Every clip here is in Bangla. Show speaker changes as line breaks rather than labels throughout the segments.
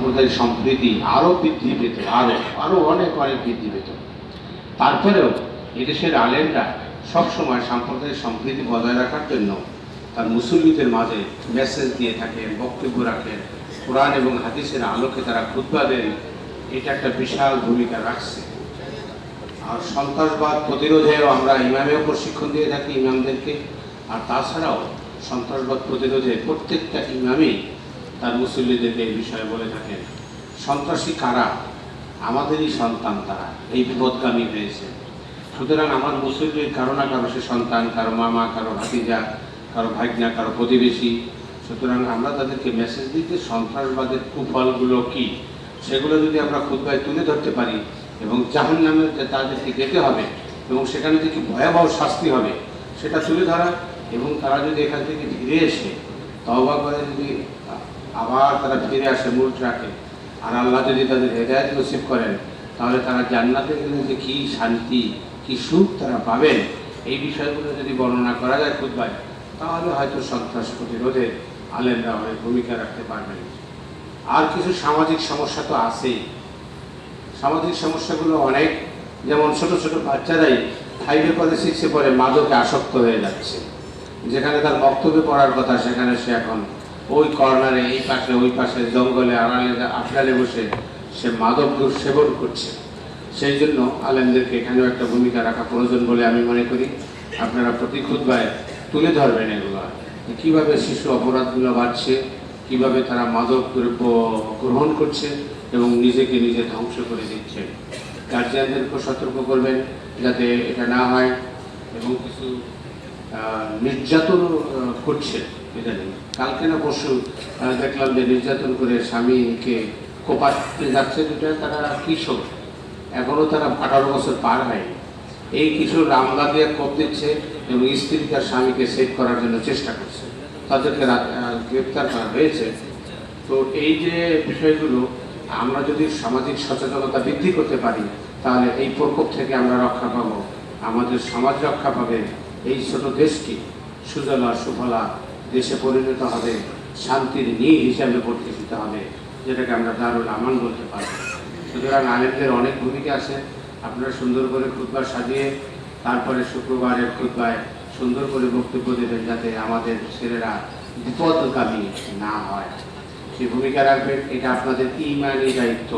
সাম্প্রদায়িক সম্প্রীতি আরও বৃদ্ধি পেত আরও আরও অনেক অনেক বৃদ্ধি পেত। তারপরেও এদেশের আলেমরা সবসময় সাম্প্রদায়িক সম্প্রীতি বজায় রাখার জন্য তার মুসল্লিদের মাঝে মেসেজ দিয়ে থাকেন, বক্তব্য রাখেন। কোরআন এবং হাদিসের আলোকে তারা খুতবা দেন। এটা একটা বিশাল ভূমিকা রাখছে। আর সন্ত্রাসবাদ প্রতিরোধেও আমরা ইমামেও প্রশিক্ষণ দিয়ে থাকি ইমামদেরকে। আর তাছাড়াও সন্ত্রাসবাদ প্রতিরোধে প্রত্যেকটা ইমামই তার মুসল্লিদেরকে এই বিষয়ে বলে থাকেন সন্ত্রাসী কারা? আমাদেরই সন্তান তারা। এই বিপদগামী হয়েছে। সুতরাং আমার মুসল্লির কারও না কারও সে সন্তান, কারও মামা, কারও ভাতিজা, কারও ভাগনা, কারও প্রতিবেশী। সুতরাং আমরা তাদেরকে মেসেজ দিতে সন্ত্রাসবাদের কুফলগুলো কি? সেগুলো যদি আমরা খুদ্ায় তুলে ধরতে পারি এবং জাহান নামে তাদেরকে যেতে হবে এবং সেখানে থেকে ভয়াবহ শাস্তি হবে, সেটা তুলে ধরা এবং তারা যদি এখান থেকে ফিরে এসে তওবা করে যদি আবার তারা ফিরে আসে মূল ট্রাকে আর আল্লাহ যদি তাদের হেদায়ত নসিব করেন, তাহলে তারা জান্নাতে গেলে যে কী শান্তি, কী সুখ তারা পাবেন, এই বিষয়গুলো যদি বর্ণনা করা যায় খুদ্ায়, তাহলে হয়তো সন্ত্রাস প্রতিরোধে আলেমরা অনেক ভূমিকা রাখতে পারবেন। আর কিছু সামাজিক সমস্যা তো আছেই। সামাজিক সমস্যাগুলো অনেক। যেমন ছোট ছোট বাচ্চারাই ফাইভে পরে সিক্সে পরে মাদকে আসক্ত হয়ে যাচ্ছে। যেখানে তার বক্তব্য পড়ার কথা, সেখানে সে এখন ওই কর্নারে এই পাশে, ওই পাশে জঙ্গলে, আড়ালে আফডালে বসে সে মাদক সেবন করছে। সেই জন্য আলেমদেরকে এখানেও একটা ভূমিকা রাখা প্রয়োজন বলে আমি মনে করি। আপনারা প্রতি তুলে ধরবেন এগুলো। কীভাবে শিশু অপরাধগুলো বাড়ছে, কীভাবে তারা মাদক দ্রব্য গ্রহণ করছে এবং নিজেকে নিজে ধ্বংস করে দিচ্ছে। গার্জিয়ানদেরকে সতর্ক করবেন যাতে এটা না হয় এবং কিছু নির্যাতন করছে ইদানিং কালকে না পরশু দেখলাম যে নির্যাতন করে স্বামীকে কোপাতে যাচ্ছে দুটা, তারা কিশোর এখনও তারা আঠারো বছর পার হয়নি এই কিশোর রামদা দিয়ে কোপ দিচ্ছে এবং স্ত্রী তার স্বামীকে সেভ করার জন্য চেষ্টা করছে। তাদেরকে গ্রেপ্তার করা হয়েছে। তো এই যে বিষয়গুলো, আমরা যদি সামাজিক সচেতনতা বৃদ্ধি করতে পারি, তাহলে এই প্রকোপ থেকে আমরা রক্ষা পাবো। আমাদের সমাজ রক্ষা পাবে। এই ছোট দেশটি সুজলা সুফলা দেশে পরিণত হবে, শান্তির নীল হিসাবে প্রতিষ্ঠিত হবে, যেটাকে আমরা দারুল আমান বলতে পারি। সুতরাং আলেমদের অনেক ভূমিকা আছে। আপনারা সুন্দর করে খুতবা সাজিয়ে, তারপরে শুক্রবারের খুতবায় সুন্দর করে বক্তব্য দেবেন যাতে আমাদের ছেলেরা বিপদগামী না হয়। সেই ভূমিকা রাখবেন, এটা আপনাদের ইমানি দায়িত্ব।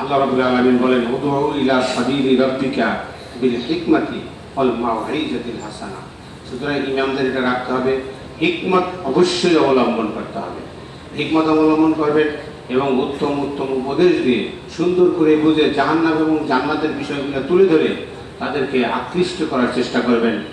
আল্লাহ রাবুল আলমিন বলেন উদু ইলা সাবিলি রব্বিকা বিল হিকমাতি। অল মাওয়াইজাতিল হাসানা। সুতরাং ইমামদের এটা রাখতে হবে। হিকমত অবশ্যই অবলম্বন করতে হবে। হিকমত অবলম্বন করবেন এবং উত্তম উত্তম উপদেশ দিয়ে সুন্দর করে বুঝে জাহান্নাম এবং জান্নাতের বিষয়গুলো তুলে ধরে তাদেরকে আকৃষ্ট করার চেষ্টা করবেন।